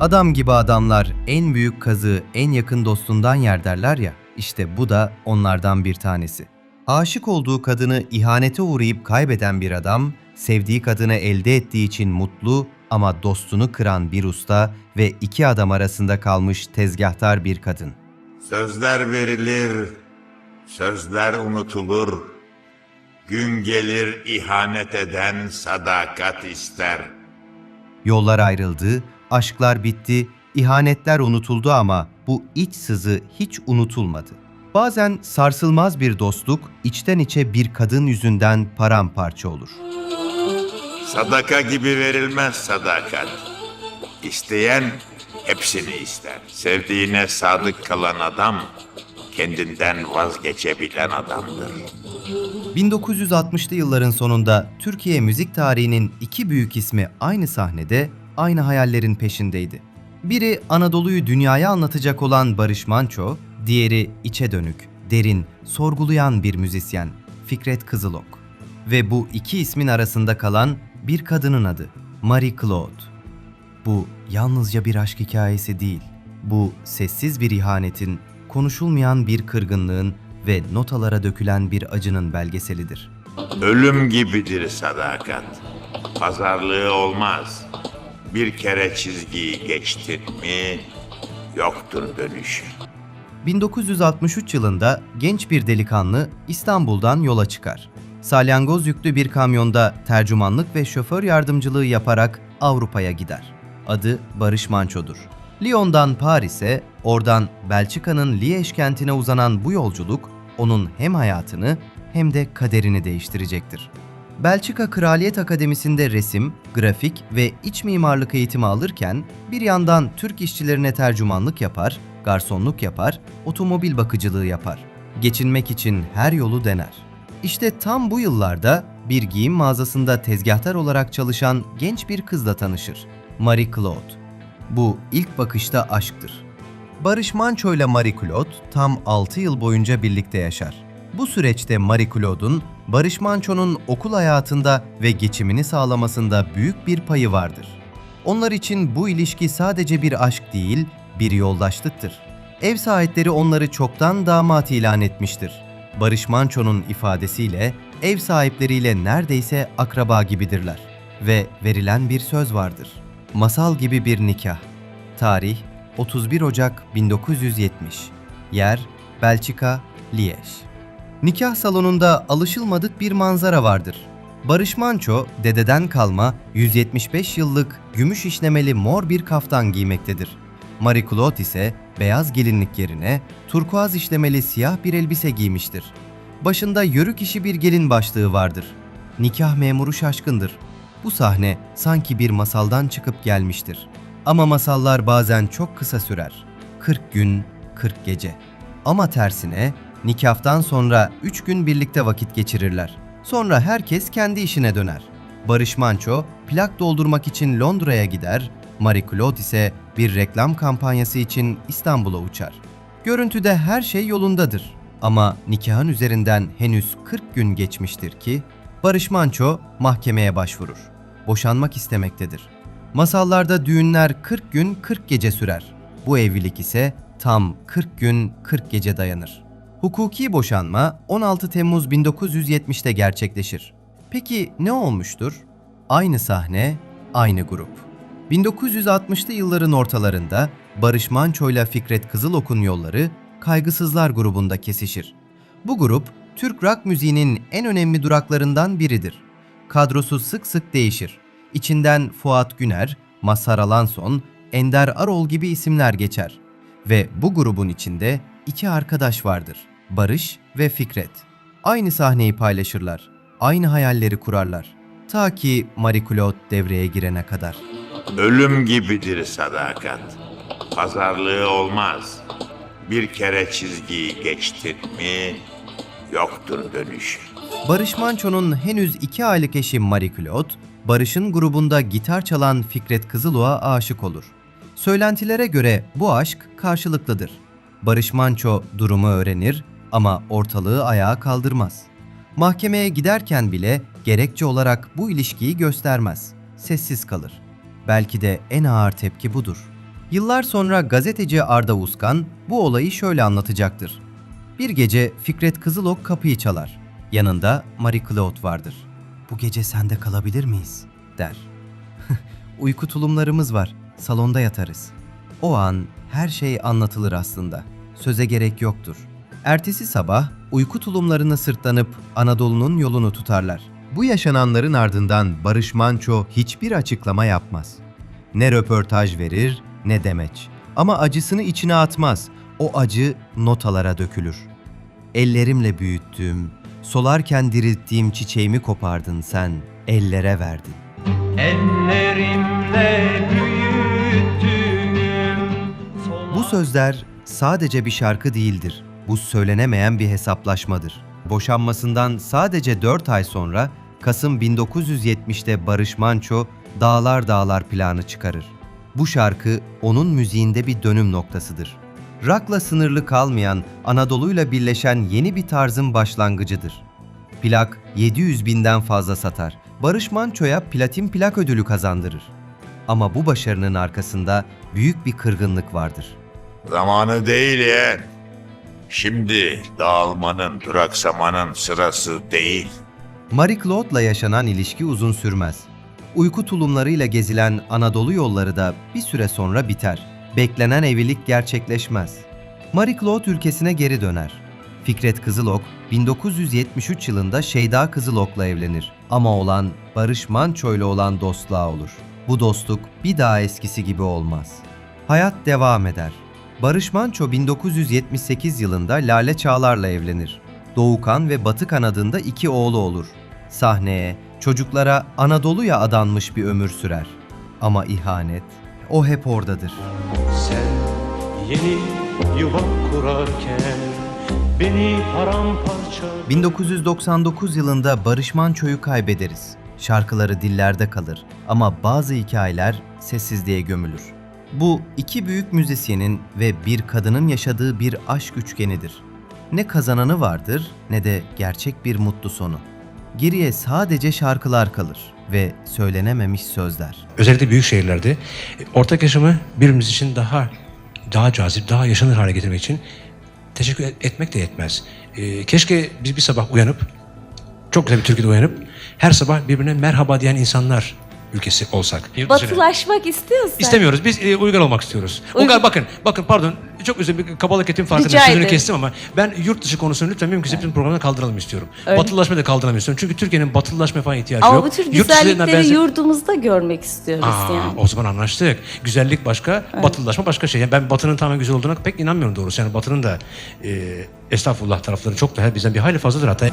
Adam gibi adamlar en büyük kazığı en yakın dostundan yer derler ya, işte bu da onlardan bir tanesi. Aşık olduğu kadını ihanete uğrayıp kaybeden bir adam, sevdiği kadını elde ettiği için mutlu ama dostunu kıran bir usta ve iki adam arasında kalmış tezgahtar bir kadın. Sözler verilir, sözler unutulur. Gün gelir ihanet eden sadakat ister. Yollar ayrıldı, aşklar bitti, ihanetler unutuldu ama bu iç sızı hiç unutulmadı. Bazen sarsılmaz bir dostluk içten içe bir kadın yüzünden paramparça olur. Sadaka gibi verilmez sadakat. İsteyen hepsini ister. Sevdiğine sadık kalan adam kendinden vazgeçebilen adamdır. 1960'lı yılların sonunda Türkiye müzik tarihinin iki büyük ismi aynı sahnede, aynı hayallerin peşindeydi. Biri Anadolu'yu dünyaya anlatacak olan Barış Manço, diğeri içe dönük, derin, sorgulayan bir müzisyen Fikret Kızılok. Ve bu iki ismin arasında kalan bir kadının adı Marie Claude. Bu yalnızca bir aşk hikayesi değil. Bu sessiz bir ihanetin, konuşulmayan bir kırgınlığın ve notalara dökülen bir acının belgeselidir. Ölüm gibidir sadakat. Pazarlığı olmaz. Bir kere çizgiyi geçtin mi yoktur dönüşü. 1963 yılında genç bir delikanlı İstanbul'dan yola çıkar. Salyangoz yüklü bir kamyonda tercümanlık ve şoför yardımcılığı yaparak Avrupa'ya gider. Adı Barış Manço'dur. Lyon'dan Paris'e, oradan Belçika'nın Liège kentine uzanan bu yolculuk onun hem hayatını hem de kaderini değiştirecektir. Belçika Kraliyet Akademisi'nde resim, grafik ve iç mimarlık eğitimi alırken bir yandan Türk işçilerine tercümanlık yapar, garsonluk yapar, otomobil bakıcılığı yapar. Geçinmek için her yolu dener. İşte tam bu yıllarda bir giyim mağazasında tezgahtar olarak çalışan genç bir kızla tanışır. Marie Claude. Bu ilk bakışta aşktır. Barış Manço ile Marie Claude tam 6 yıl boyunca birlikte yaşar. Bu süreçte Marie Claude'un Barış Manço'nun okul hayatında ve geçimini sağlamasında büyük bir payı vardır. Onlar için bu ilişki sadece bir aşk değil, bir yoldaşlıktır. Ev sahipleri onları çoktan damat ilan etmiştir. Barış Manço'nun ifadesiyle ev sahipleriyle neredeyse akraba gibidirler ve verilen bir söz vardır. Masal gibi bir nikah. Tarih 31 Ocak 1970. Yer Belçika, Liège. Nikah salonunda alışılmadık bir manzara vardır. Barış Manço, dededen kalma 175 yıllık gümüş işlemeli mor bir kaftan giymektedir. Marie Claude ise beyaz gelinlik yerine turkuaz işlemeli siyah bir elbise giymiştir. Başında yörük işi bir gelin başlığı vardır. Nikah memuru şaşkındır. Bu sahne sanki bir masaldan çıkıp gelmiştir. Ama masallar bazen çok kısa sürer. 40 gün, 40 gece. Ama tersine nikahtan sonra 3 gün birlikte vakit geçirirler. Sonra herkes kendi işine döner. Barış Manço plak doldurmak için Londra'ya gider, Marie Claude ise bir reklam kampanyası için İstanbul'a uçar. Görüntüde her şey yolundadır. Ama nikahın üzerinden henüz 40 gün geçmiştir ki Barış Manço mahkemeye başvurur. Boşanmak istemektedir. Masallarda düğünler 40 gün 40 gece sürer. Bu evlilik ise tam 40 gün 40 gece dayanır. Hukuki boşanma 16 Temmuz 1970'te gerçekleşir. Peki ne olmuştur? Aynı sahne, aynı grup. 1960'lı yılların ortalarında Barış Manço ile Fikret Kızılok'un yolları Kaygısızlar grubunda kesişir. Bu grup Türk rock müziğinin en önemli duraklarından biridir. Kadrosu sık sık değişir. İçinden Fuat Güner, Mazhar Alanson, Ender Arol gibi isimler geçer. Ve bu grubun içinde iki arkadaş vardır. Barış ve Fikret. Aynı sahneyi paylaşırlar. Aynı hayalleri kurarlar. Ta ki Marie Claude devreye girene kadar. Ölüm gibidir sadakat. Pazarlığı olmaz. Bir kere çizgiyi geçtin mi yoktur dönüşü. Barış Manço'nun henüz iki aylık eşi Marie Claude, Barış'ın grubunda gitar çalan Fikret Kızılok'a aşık olur. Söylentilere göre bu aşk karşılıklıdır. Barış Manço durumu öğrenir ama ortalığı ayağa kaldırmaz. Mahkemeye giderken bile gerekçe olarak bu ilişkiyi göstermez. Sessiz kalır. Belki de en ağır tepki budur. Yıllar sonra gazeteci Arda Uskan bu olayı şöyle anlatacaktır. Bir gece Fikret Kızılok kapıyı çalar. Yanında Marie Claude vardır. Bu gece sende kalabilir miyiz? der. Uyku tulumlarımız var. Salonda yatarız. O an her şey anlatılır aslında. Söze gerek yoktur. Ertesi sabah uyku tulumlarını sırtlanıp Anadolu'nun yolunu tutarlar. Bu yaşananların ardından Barış Manço hiçbir açıklama yapmaz. Ne röportaj verir ne demeç. Ama acısını içine atmaz. O acı notalara dökülür. Ellerimle büyüttüğüm, solarken dirilttiğim çiçeğimi kopardın sen, ellere verdin. Ellerimle büyüttüğüm Bu sözler sadece bir şarkı değildir. Bu söylenemeyen bir hesaplaşmadır. Boşanmasından sadece 4 ay sonra Kasım 1970'te Barış Manço Dağlar Dağlar planı çıkarır. Bu şarkı onun müziğinde bir dönüm noktasıdır. Rock'la sınırlı kalmayan, Anadolu'yla birleşen yeni bir tarzın başlangıcıdır. Plak 700 binden fazla satar. Barış Manço'ya platin plak ödülü kazandırır. Ama bu başarının arkasında büyük bir kırgınlık vardır. Zamanı değil yeğen. Şimdi dağılmanın, duraksamanın sırası değil. Marie Claude'la yaşanan ilişki uzun sürmez. Uyku tulumlarıyla gezilen Anadolu yolları da bir süre sonra biter. Beklenen evlilik gerçekleşmez. Marie Claude ülkesine geri döner. Fikret Kızılok 1973 yılında Şeyda Kızılok'la evlenir. Ama olan Barış Manço olan dostluğa olur. Bu dostluk bir daha eskisi gibi olmaz. Hayat devam eder. Barış Manço 1978 yılında Lale Çağlar'la evlenir. Doğukan ve Batıkan adında iki oğlu olur. Sahneye, çocuklara Anadolu'ya adanmış bir ömür sürer. Ama ihanet, o hep oradadır. Sen yeni yuva kurarken Beni paramparça 1999 yılında Barış Manço'yu kaybederiz. Şarkıları dillerde kalır ama bazı hikayeler sessizliğe gömülür. Bu iki büyük müzisyenin ve bir kadının yaşadığı bir aşk üçgenidir. Ne kazananı vardır ne de gerçek bir mutlu sonu. Geriye sadece şarkılar kalır ve söylenememiş sözler. özellikle büyük şehirlerde e, ortak yaşamı birbirimiz için daha daha cazip, daha yaşanır hale getirmek için teşekkür et- etmek de yetmez. E, keşke biz bir sabah uyanıp, çok güzel bir Türkiye'de uyanıp, her sabah birbirine merhaba diyen insanlar ülkesi olsak. Batılaşmak istiyorsan. İstemiyoruz. Biz e, uygar olmak istiyoruz. Uygar- Uygar bakın, bakın pardon. Çok özür bir kabalık ettim farkında. Rica Sözünü kestim ama ben yurt dışı konusunu lütfen mümkünse bütün programda kaldıralım istiyorum. Öyle. Batılılaşma da kaldıramıyorum istiyorum. Çünkü Türkiye'nin batılılaşma falan ihtiyacı Ama yok. bu tür güzellikleri benzer- yurdumuzda görmek istiyoruz Aa, yani. O zaman anlaştık. Güzellik başka, batılılaşma başka şey. Yani ben batının tamamen güzel olduğuna pek inanmıyorum doğrusu. Yani batının da e, estağfurullah tarafları çok daha bizden bir hayli fazladır hatta.